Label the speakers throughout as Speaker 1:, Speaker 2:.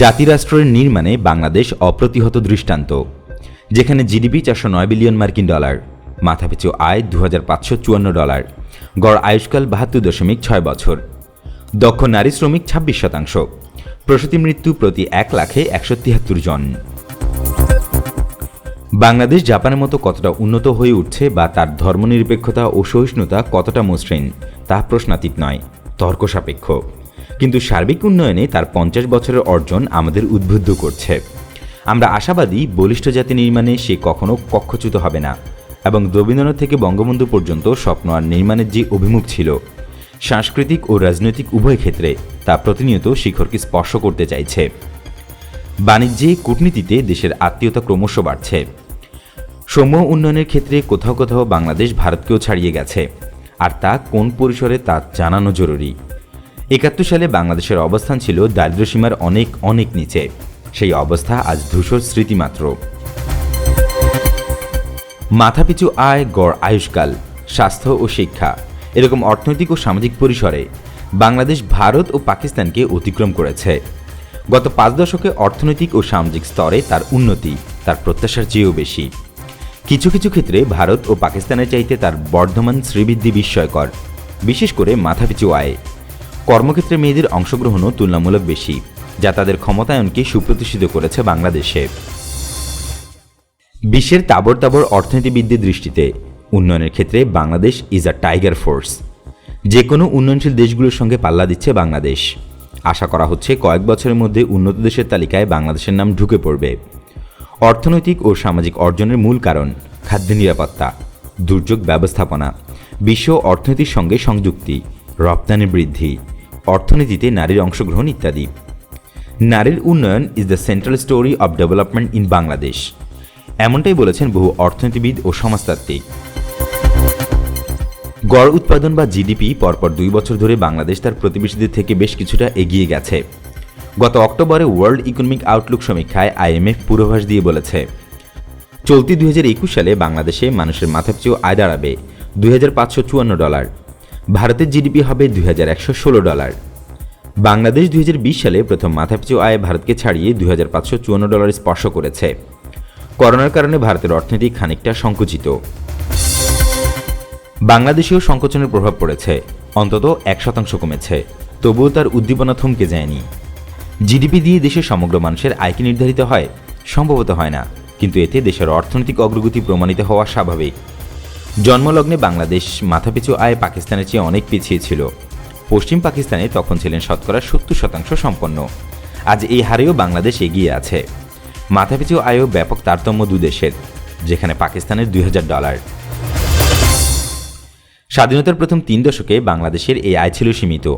Speaker 1: জাতিরাষ্ট্রের নির্মাণে বাংলাদেশ অপ্রতিহত দৃষ্টান্ত, যেখানে জিডিপি চারশো নয় বিলিয়ন মার্কিন ডলার, মাথাপিছু আয় দু হাজার পাঁচশো চুয়ান্ন ডলার, গড় আয়ুষ্কাল বাহাত্তর দশমিক ছয় বছর, দক্ষ নারী শ্রমিক ছাব্বিশ শতাংশ, প্রসূতি মৃত্যু প্রতি এক লাখে একশো তিয়াত্তর জন। বাংলাদেশ জাপানের মতো কতটা উন্নত হয়ে উঠছে বা তার ধর্মনিরপেক্ষতা ও সহিষ্ণুতা কতটা মসৃণ, তা প্রশ্নাতীত নয় তর্ক সাপেক্ষ কিন্তু সার্বিক উন্নয়নে তার পঞ্চাশ বছরের অর্জন আমাদের উদ্বুদ্ধ করছে। আমরা আশাবাদী বলিষ্ঠ জাতি নির্মাণে সে কখনো কক্ষচ্যুত হবে না এবং রবীন্দ্রনাথ থেকে বঙ্গবন্ধু পর্যন্ত স্বপ্ন আর নির্মাণের যে অভিমুখ ছিল, সাংস্কৃতিক ও রাজনৈতিক উভয় ক্ষেত্রে তা প্রতিনিয়ত শিখরকে স্পর্শ করতে চাইছে। বাণিজ্যে, কূটনীতিতে দেশের আত্মীয়তা ক্রমশ বাড়ছে। সমূহ উন্নয়নের ক্ষেত্রে কোথাও কোথাও বাংলাদেশ ভারতকেও ছাড়িয়ে গেছে। আর তা কোন পরিসরে তা জানানো জরুরি? একাত্তর সালে বাংলাদেশের অবস্থান ছিল দারিদ্র্যসীমার অনেক অনেক নিচে। সেই অবস্থা আজ ধূসর স্মৃতিমাত্র। মাথাপিছু আয়, গড়, আয়ুষ্কাল, স্বাস্থ্য ও শিক্ষা এরকম অর্থনৈতিক ও সামাজিক পরিসরে বাংলাদেশ, ভারত ও পাকিস্তানকে অতিক্রম করেছে। গত পাঁচ দশকে অর্থনৈতিক ও সামাজিক স্তরে তার উন্নতি, তার প্রত্যাশার চেয়েও বেশি। কিছু কিছু ক্ষেত্রে ভারত ও পাকিস্তানের চাইতে তার বর্ধমান শ্রীবৃদ্ধি বিস্ময়কর। বিশেষ করে মাথাপিছু আয়ে। কর্মক্ষেত্রে মেয়েদের অংশগ্রহণও তুলনামূলক বেশি, যা তাদের ক্ষমতায়নকে সুপ্রতিষ্ঠিত করেছে বাংলাদেশে। বিশ্বের তাবর তাবর অর্থনীতিবিদদের দৃষ্টিতে উন্নয়নের ক্ষেত্রে Bangladesh is a tiger force যে কোনো উন্নয়নশীল দেশগুলোর সঙ্গে পাল্লা দিচ্ছে বাংলাদেশ। আশা করা হচ্ছে কয়েক বছরের মধ্যে উন্নত দেশের তালিকায় বাংলাদেশের নাম ঢুকে পড়বে। অর্থনৈতিক ও সামাজিক অর্জনের মূল কারণ খাদ্য নিরাপত্তা, দুর্যোগ ব্যবস্থাপনা, বিশ্ব অর্থনীতির সঙ্গে সংযুক্তি, রপ্তানি বৃদ্ধি অর্থনীতিতে নারীর অংশগ্রহণ ইত্যাদি। নারীর উন্নয়ন is the central story of development in Bangladesh এমনটাই বলেছেন বহু অর্থনীতিবিদ ও সমাজতাত্ত্বিক। গড় উৎপাদন বা জিডিপি পরপর দুই বছর ধরে বাংলাদেশ তার প্রতিবেশীদের থেকে বেশ কিছুটা এগিয়ে গেছে। গত অক্টোবরে ওয়ার্ল্ড ইকোনমিক আউটলুক সমীক্ষায় আইএমএফ পূর্বাভাস দিয়ে বলেছে, চলতি দুই হাজার একুশ সালে বাংলাদেশে মানুষের মাথাপিছু আয় দাঁড়াবে দুই হাজার পাঁচশো চুয়ান্ন ডলার। ভারতের জিডিপি হবে দুই হাজার একশো ষোলো ডলার। বাংলাদেশ দুই হাজার বিশ সালে প্রথম মাথাপিছু আয় ভারতকে ছাড়িয়ে দুই হাজার পাঁচশো চুয়ান্ন ডলার স্পর্শ করেছে। করোনার কারণে ভারতের অর্থনীতি খানিকটা সংকুচিত। বাংলাদেশেও সংকোচনের প্রভাব পড়েছে। অন্তত এক শতাংশ কমেছে। তবুও তার উদ্দীপনা থমকে যায়নি। জিডিপি দিয়ে দেশের সমগ্র মানুষের আয়কে নির্ধারিত হয়, সম্ভবত হয় না। কিন্তু এতে দেশের অর্থনৈতিক অগ্রগতি প্রমাণিত হওয়া স্বাভাবিক। জন্মলগ্নে বাংলাদেশ মাথাপিছু আয় পাকিস্তানের চেয়ে অনেক পিছিয়ে ছিল। পশ্চিম পাকিস্তানে তখন ছিলেন শতকরা সত্তর শতাংশ সম্পন্ন। আজ এই হারেও বাংলাদেশ এগিয়ে আছে। মাথাপিছু আয়ও ব্যাপক তারতম্য দেশের, যেখানে পাকিস্তানের দুই হাজার ডলার। স্বাধীনতার প্রথম তিন দশকে বাংলাদেশের এই আয় ছিল সীমিত,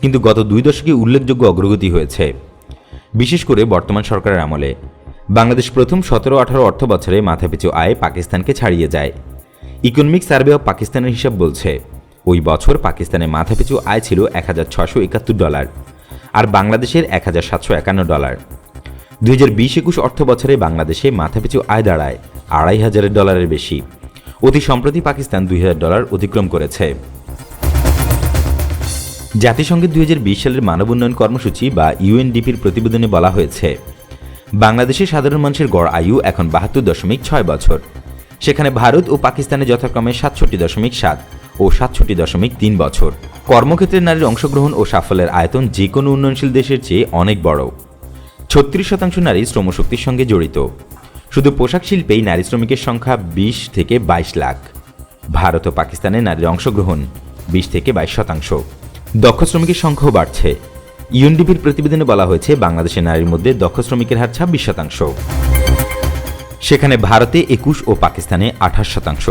Speaker 1: কিন্তু গত দুই দশকে উল্লেখযোগ্য অগ্রগতি হয়েছে। বিশেষ করে বর্তমান সরকারের আমলে। বাংলাদেশ প্রথম সতেরো আঠারো অর্থ বছরে মাথাপিছু আয় পাকিস্তানকে ছাড়িয়ে যায়। ইকোনমিক সার্ভে অব পাকিস্তানের হিসাব বলছে, ওই বছর পাকিস্তানের মাথাপিছু আয় ছিল এক হাজার ছশো একাত্তর ডলার আর বাংলাদেশের এক হাজার সাতশো একান্ন ডলার। দুই হাজার বিশ একুশ অর্থ বছরে বাংলাদেশে মাথাপিছু আয় দাঁড়ায় আড়াই হাজারের ডলারের বেশি। অতি সম্প্রতি পাকিস্তান দুই হাজার ডলার অতিক্রম করেছে। জাতিসংঘের দুই হাজার বিশ সালের মানব উন্নয়ন কর্মসূচি বা ইউএনডিপির প্রতিবেদনে বলা হয়েছে, বাংলাদেশের সাধারণ মানুষের গড় আয়ু এখন বাহাত্তর দশমিক ছয় বছর। সেখানে ভারত ও পাকিস্তানে যথাক্রমে সাতষট্টি দশমিক সাত ও সাতষট্টি দশমিক তিন বছর। কর্মক্ষেত্রে নারীর অংশগ্রহণ ও সাফল্যের আয়তন যে কোনো উন্নয়নশীল দেশের চেয়ে অনেক বড়। ছত্রিশ শতাংশ নারী শ্রমশক্তির সঙ্গে জড়িত। শুধু পোশাক শিল্পেই নারী শ্রমিকের সংখ্যা বিশ থেকে বাইশ লাখ। ভারত ও পাকিস্তানে নারীর অংশগ্রহণ বিশ থেকে বাইশ শতাংশ। দক্ষ শ্রমিকের সংখ্যাও বাড়ছে। ইউএনডিপির প্রতিবেদনে বলা হয়েছে, বাংলাদেশের নারীর মধ্যে দক্ষ শ্রমিকের হার ছাব্বিশ শতাংশ। সেখানে ভারতে একুশ ও পাকিস্তানে আঠাশ শতাংশ।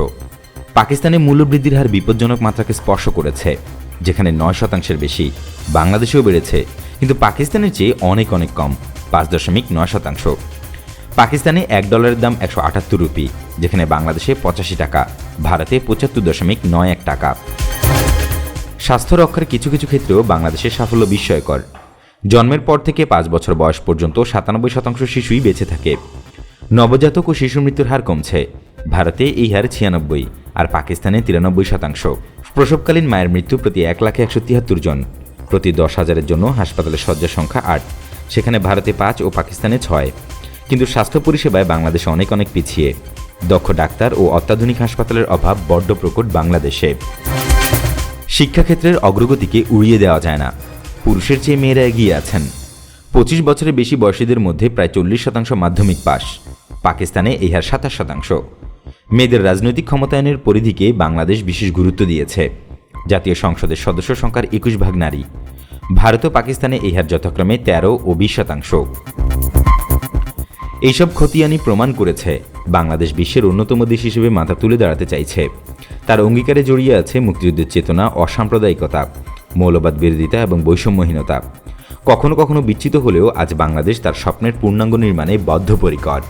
Speaker 1: পাকিস্তানে মূল্যবৃদ্ধির হার বিপজ্জনক মাত্রাকে স্পর্শ করেছে, যেখানে নয় শতাংশের বেশি। বাংলাদেশেও বেড়েছে, কিন্তু পাকিস্তানের চেয়ে অনেক অনেক কম, পাঁচ দশমিক নয় শতাংশ। পাকিস্তানে এক ডলারের দাম একশো আটাত্তর রুপি, যেখানে বাংলাদেশে পঁচাশি টাকা, ভারতে পঁচাত্তর দশমিক নয় এক টাকা। স্বাস্থ্য রক্ষার কিছু কিছু ক্ষেত্রেও বাংলাদেশের সাফল্য বিস্ময়কর। জন্মের পর থেকে পাঁচ বছর বয়স পর্যন্ত সাতানব্বই শতাংশ শিশুই বেঁচে থাকে। নবজাতক ও শিশু মৃত্যুর হার কমছে। ভারতে এই হার ছিয়ানব্বই আর পাকিস্তানে তিরানব্বই শতাংশ। প্রসবকালীন মায়ের মৃত্যু প্রতি এক লাখে একশো তিয়াত্তর জন। প্রতি দশ হাজারের জন্য হাসপাতালের শয্যা সংখ্যা আট। সেখানে ভারতে পাঁচ ও পাকিস্তানে ছয়। কিন্তু স্বাস্থ্য পরিষেবায় বাংলাদেশ অনেক অনেক পিছিয়ে। দক্ষ ডাক্তার ও অত্যাধুনিক হাসপাতালের অভাব বড্ড প্রকট বাংলাদেশে। শিক্ষাক্ষেত্রের অগ্রগতিকে উড়িয়ে দেওয়া যায় না। পুরুষের চেয়ে মেয়েরা এগিয়ে আছেন। পঁচিশ বছরের বেশি বয়সীদের মধ্যে প্রায় চল্লিশ শতাংশ মাধ্যমিক পাস পাকিস্তানে এই হার সাতাশ শতাংশ। মেয়েদের রাজনৈতিক ক্ষমতায়নের পরিধিকে বাংলাদেশ বিশেষ গুরুত্ব দিয়েছে। জাতীয় সংসদের সদস্য সংখ্যার একুশ ভাগ নারী। ভারত ও পাকিস্তানে এই হার যথাক্রমে তেরো ও বিশ শতাংশ। এইসব খতিয়ানি প্রমাণ করেছে বাংলাদেশ বিশ্বের অন্যতম দেশ হিসেবে মাথা তুলে দাঁড়াতে চাইছে। তার অঙ্গীকারে জড়িয়ে আছে মুক্তিযুদ্ধের চেতনা, অসাম্প্রদায়িকতা, মৌলবাদ বিরোধিতা এবং বৈষম্যহীনতা। কখনো কখনো বিচ্ছিত হলেও আজ বাংলাদেশ তার স্বপ্নের পূর্ণাঙ্গ নির্মাণে বদ্ধপরিকর।